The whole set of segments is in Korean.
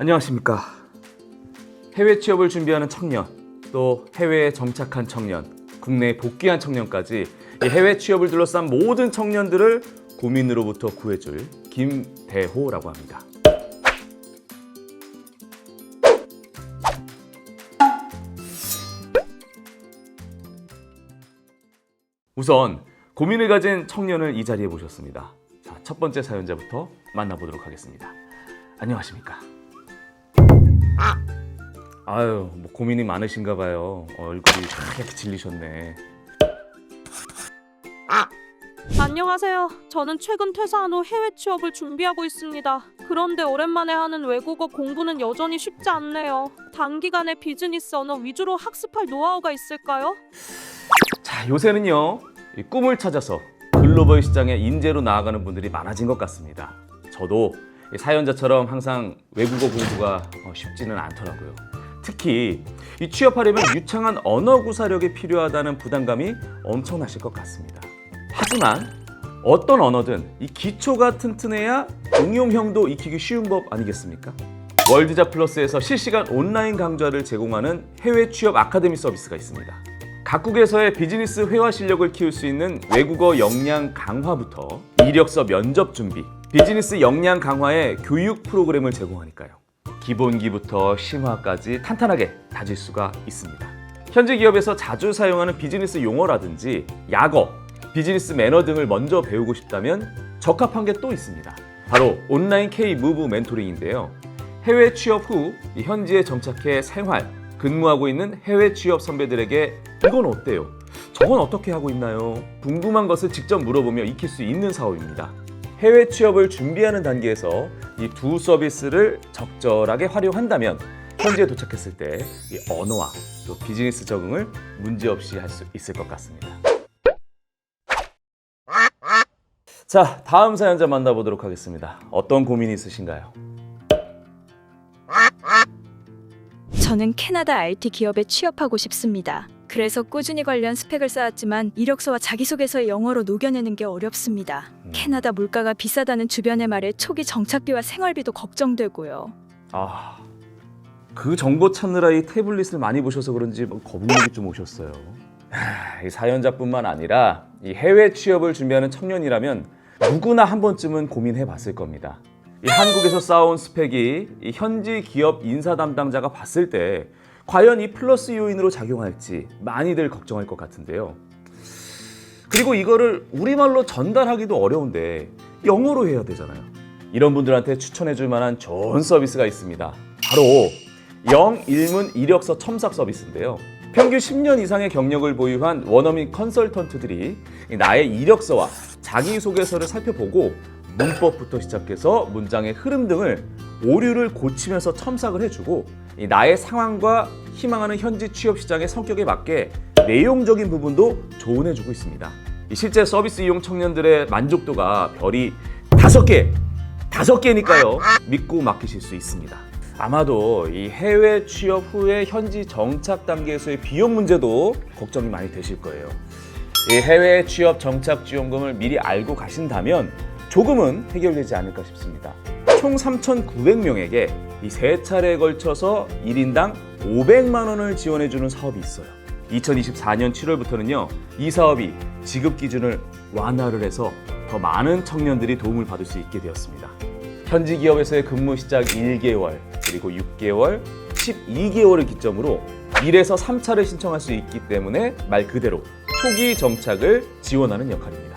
안녕하십니까. 해외 취업을 준비하는 청년, 또 해외에 정착한 청년, 국내에 복귀한 청년까지 이 해외 취업을 둘러싼 모든 청년들을 고민으로부터 구해줄 김대호라고 합니다. 우선 고민을 가진 청년을 이 자리에 모셨습니다. 자, 첫 번째 사연자부터 만나보도록 하겠습니다. 안녕하십니까? 아유, 뭐 고민이 많으신가 봐요. 어, 얼굴이 하얗게 질리셨네. 안녕하세요. 저는 최근 퇴사한 후 해외 취업을 준비하고 있습니다. 그런데 오랜만에 하는 외국어 공부는 여전히 쉽지 않네요. 단기간에 비즈니스 언어 위주로 학습할 노하우가 있을까요? 자, 요새는요. 이 꿈을 찾아서 글로벌 시장에 인재로 나아가는 분들이 많아진 것 같습니다. 저도 이 사연자처럼 항상 외국어 공부가 어, 쉽지는 않더라고요. 특히 이 취업하려면 유창한 언어 구사력이 필요하다는 부담감이 엄청나실 것 같습니다. 하지만 어떤 언어든 이 기초가 튼튼해야 응용형도 익히기 쉬운 법 아니겠습니까? 월드자 플러스에서 실시간 온라인 강좌를 제공하는 해외 취업 아카데미 서비스가 있습니다. 각국에서의 비즈니스 회화 실력을 키울 수 있는 외국어 역량 강화부터 이력서 면접 준비, 비즈니스 역량 강화의 교육 프로그램을 제공하니까요. 기본기부터 심화까지 탄탄하게 다질 수가 있습니다. 현재 기업에서 자주 사용하는 비즈니스 용어라든지 약어, 비즈니스 매너 등을 먼저 배우고 싶다면 적합한 게 또 있습니다. 바로 온라인 K 무브 멘토링인데요. 해외 취업 후이 현지에 정착해 생활, 근무하고 있는 해외 취업 선배들에게 이건 어때요? 저건 어떻게 하고 있나요? 궁금한 것을 직접 물어보며 익힐 수 있는 사업입니다. 해외 취업을 준비하는 단계에서 이 두 서비스를 적절하게 활용한다면 현지에 도착했을 때 이 언어와 또 비즈니스 적응을 문제없이 할 수 있을 것 같습니다. 자, 다음 사연자 만나보도록 하겠습니다. 어떤 고민이 있으신가요? 저는 캐나다 IT 기업에 취업하고 싶습니다. 그래서 꾸준히 관련 스펙을 쌓았지만 이력서와 자기소개서에 영어로 녹여내는 게 어렵습니다. 음. 캐나다 물가가 비싸다는 주변의 말에 초기 정착비와 생활비도 걱정되고요. 아, 그 정보 찾느라 이 태블릿을 많이 보셔서 그런지 뭐 거북목이 좀 오셨어요. 하, 이 사연자뿐만 아니라 이 해외 취업을 준비하는 청년이라면 누구나 한 번쯤은 고민해 봤을 겁니다. 이 한국에서 쌓아온 스펙이 이 현지 기업 인사 담당자가 봤을 때 과연 이 플러스 요인으로 작용할지 많이들 걱정할 것 같은데요. 그리고 이거를 우리말로 전달하기도 어려운데 영어로 해야 되잖아요. 이런 분들한테 추천해 줄 만한 좋은 서비스가 있습니다. 바로 영일문 이력서 첨삭 서비스인데요. 평균 10년 이상의 경력을 보유한 원어민 컨설턴트들이 나의 이력서와 자기소개서를 살펴보고 문법부터 시작해서 문장의 흐름 등을 오류를 고치면서 첨삭을 해주고 이 나의 상황과 희망하는 현지 취업 시장의 성격에 맞게 내용적인 부분도 조언해주고 있습니다. 이 실제 서비스 이용 청년들의 만족도가 별이 다섯 개, 다섯 개니까요. 믿고 맡기실 수 있습니다. 아마도 이 해외 취업 후에 현지 정착 단계에서의 비용 문제도 걱정이 많이 되실 거예요. 이 해외 취업 정착 지원금을 미리 알고 가신다면 조금은 해결되지 않을까 싶습니다. 총 3,900명에게 이 세 차례에 걸쳐서 1인당 500만 원을 지원해주는 사업이 있어요. 2024년 7월부터는요, 이 사업이 지급 기준을 완화를 해서 더 많은 청년들이 도움을 받을 수 있게 되었습니다. 현지 기업에서의 근무 시작 1개월, 그리고 6개월, 12개월을 기점으로 1에서 3차를 신청할 수 있기 때문에 말 그대로 초기 정착을 지원하는 역할입니다.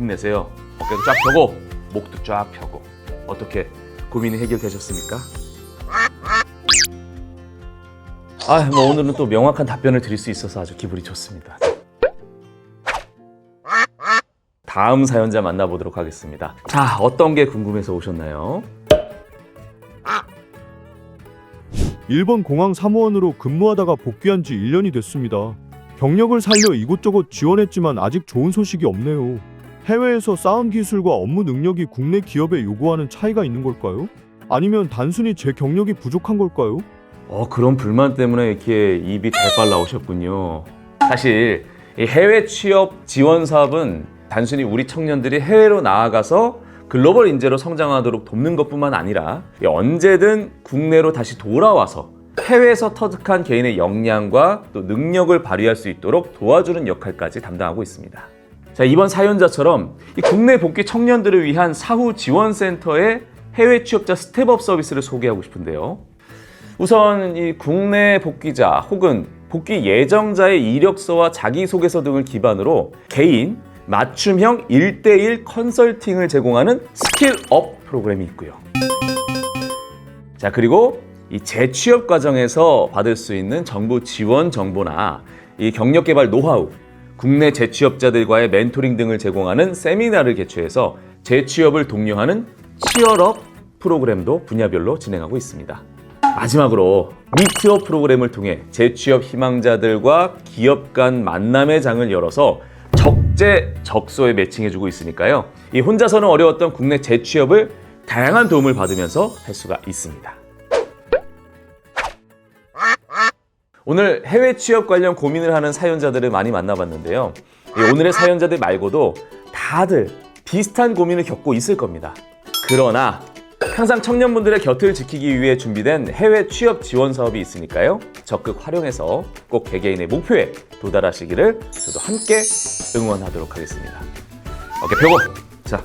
힘내세요. 어깨도 쫙 펴고 목도 쫙 펴고 어떻게 고민이 해결되셨습니까? 아, 뭐 오늘은 또 명확한 답변을 드릴 수 있어서 아주 기분이 좋습니다. 다음 사연자 만나보도록 하겠습니다. 자, 어떤 게 궁금해서 오셨나요? 일본 공항 사무원으로 근무하다가 복귀한 지 1년이 됐습니다. 경력을 살려 이곳저곳 지원했지만 아직 좋은 소식이 없네요. 해외에서 쌓은 기술과 업무 능력이 국내 기업에 요구하는 차이가 있는 걸까요? 아니면 단순히 제 경력이 부족한 걸까요? 어, 그런 불만 때문에 이렇게 입이 대빨 나오셨군요. 사실 이 해외 취업 지원 사업은 단순히 우리 청년들이 해외로 나아가서 글로벌 인재로 성장하도록 돕는 것뿐만 아니라 이 언제든 국내로 다시 돌아와서 해외에서 터득한 개인의 역량과 또 능력을 발휘할 수 있도록 도와주는 역할까지 담당하고 있습니다. 자, 이번 사연자처럼 이 국내 복귀 청년들을 위한 사후 지원 센터의 해외 취업자 스텝업 서비스를 소개하고 싶은데요. 우선 이 국내 복귀자 혹은 복귀 예정자의 이력서와 자기소개서 등을 기반으로 개인 맞춤형 1대1 컨설팅을 제공하는 스킬업 프로그램이 있고요. 자, 그리고 이 재취업 과정에서 받을 수 있는 정부 지원 정보나 이 경력 개발 노하우, 국내 재취업자들과의 멘토링 등을 제공하는 세미나를 개최해서 재취업을 독려하는 치얼업 프로그램도 분야별로 진행하고 있습니다. 마지막으로 미트업 프로그램을 통해 재취업 희망자들과 기업 간 만남의 장을 열어서 적재 적소에 매칭해주고 있으니까요. 이 혼자서는 어려웠던 국내 재취업을 다양한 도움을 받으면서 할 수가 있습니다. 오늘 해외 취업 관련 고민을 하는 사연자들을 많이 만나봤는데요. 이 오늘의 사연자들 말고도 다들 비슷한 고민을 겪고 있을 겁니다. 그러나 항상 청년분들의 곁을 지키기 위해 준비된 해외 취업 지원 사업이 있으니까요. 적극 활용해서 꼭 개개인의 목표에 도달하시기를 저도 함께 응원하도록 하겠습니다. 오케이, 펴고. 자,